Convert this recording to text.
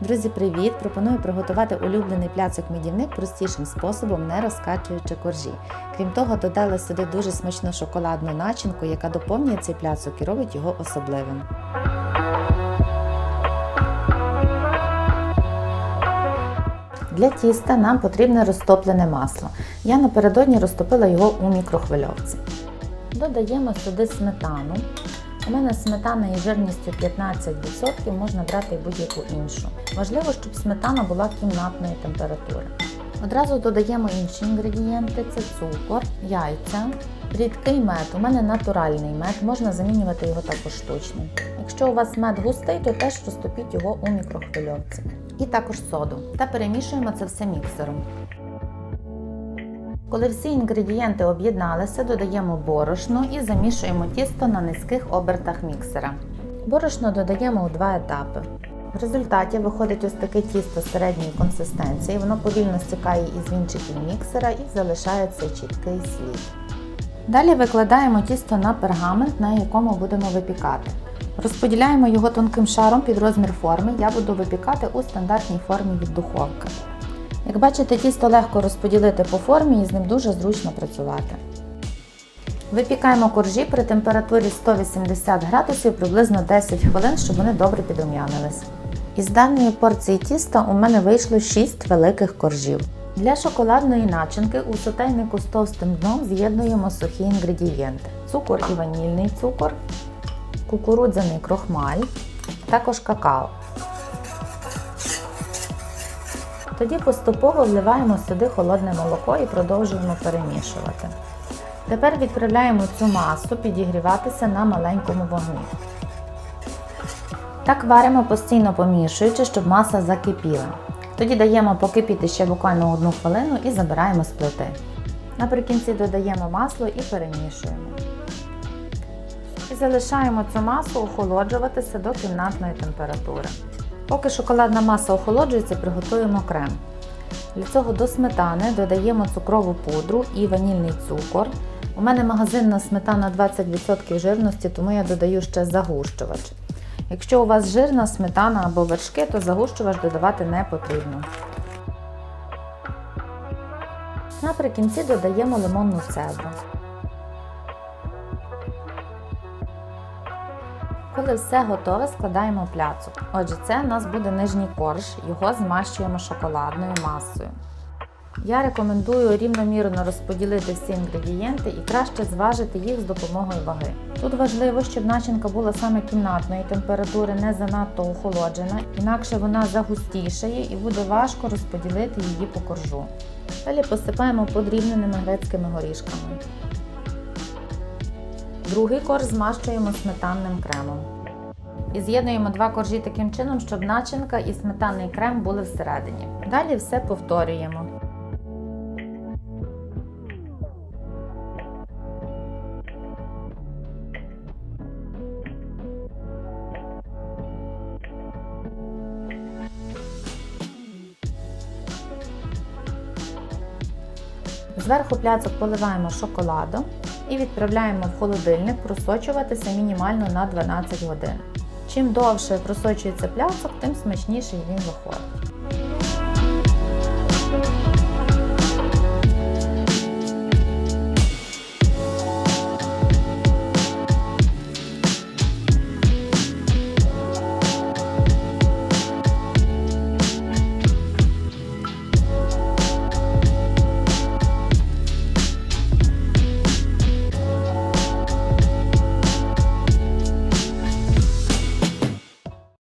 Друзі, привіт! Пропоную приготувати улюблений пляцок-медівник простішим способом, не розкачуючи коржі. Крім того, додала сюди дуже смачну шоколадну начинку, яка доповнює цей пляцок і робить його особливим. Для тіста нам потрібне розтоплене масло. Я напередодні розтопила його у мікрохвильовці. Додаємо сюди сметану. У мене сметана із жирністю 15%, можна брати будь-яку іншу. Важливо, щоб сметана була кімнатної температури. Одразу додаємо інші інгредієнти: це цукор, яйця, рідкий мед. У мене натуральний мед, можна замінювати його також штучним. Якщо у вас мед густий, то теж розтопіть його у мікрохвильовці. І також соду. Та перемішуємо це все міксером. Коли всі інгредієнти об'єдналися, додаємо борошно і замішуємо тісто на низьких обертах міксера. Борошно додаємо у два етапи. В результаті виходить ось таке тісто середньої консистенції, воно повільно стікає із вінчиків міксера і залишається чіткий слід. Далі викладаємо тісто на пергамент, на якому будемо випікати. Розподіляємо його тонким шаром під розмір форми. Я буду випікати у стандартній формі від духовки. Як бачите, тісто легко розподілити по формі і з ним дуже зручно працювати. Випікаємо коржі при температурі 180 градусів приблизно 10 хвилин, щоб вони добре підрум'янились. Із даної порції тіста у мене вийшло 6 великих коржів. Для шоколадної начинки у сотейнику з товстим дном з'єднуємо сухі інгредієнти: цукор і ванільний цукор, кукурудзяний крохмаль, також какао. Тоді поступово вливаємо сюди холодне молоко і продовжуємо перемішувати. Тепер відправляємо цю масу підігріватися на маленькому вогні. Так варимо постійно помішуючи, щоб маса закипіла. Тоді даємо покипіти ще буквально одну хвилину і забираємо з плити. Наприкінці додаємо масло і перемішуємо. І залишаємо цю масу охолоджуватися до кімнатної температури. Поки шоколадна маса охолоджується, приготуємо крем. Для цього до сметани додаємо цукрову пудру і ванільний цукор. У мене магазинна сметана 20% жирності, тому я додаю ще загущувач. Якщо у вас жирна сметана або вершки, то загущувач додавати не потрібно. Наприкінці додаємо лимонну цедру. Коли все готове, складаємо пляцок. Отже, це у нас буде нижній корж, його змащуємо шоколадною масою. Я рекомендую рівномірно розподілити всі інгредієнти і краще зважити їх з допомогою ваги. Тут важливо, щоб начинка була саме кімнатної температури, не занадто охолоджена, інакше вона загустішає і буде важко розподілити її по коржу. Далі посипаємо подрібненими грецькими горішками. Другий корж змащуємо сметанним кремом. І з'єднуємо два коржі таким чином, щоб начинка і сметанний крем були всередині. Далі все повторюємо. Зверху пляцок поливаємо шоколадом і відправляємо в холодильник просочуватися мінімально на 12 годин. Чим довше просочується пляцок, тим смачніший він виходить.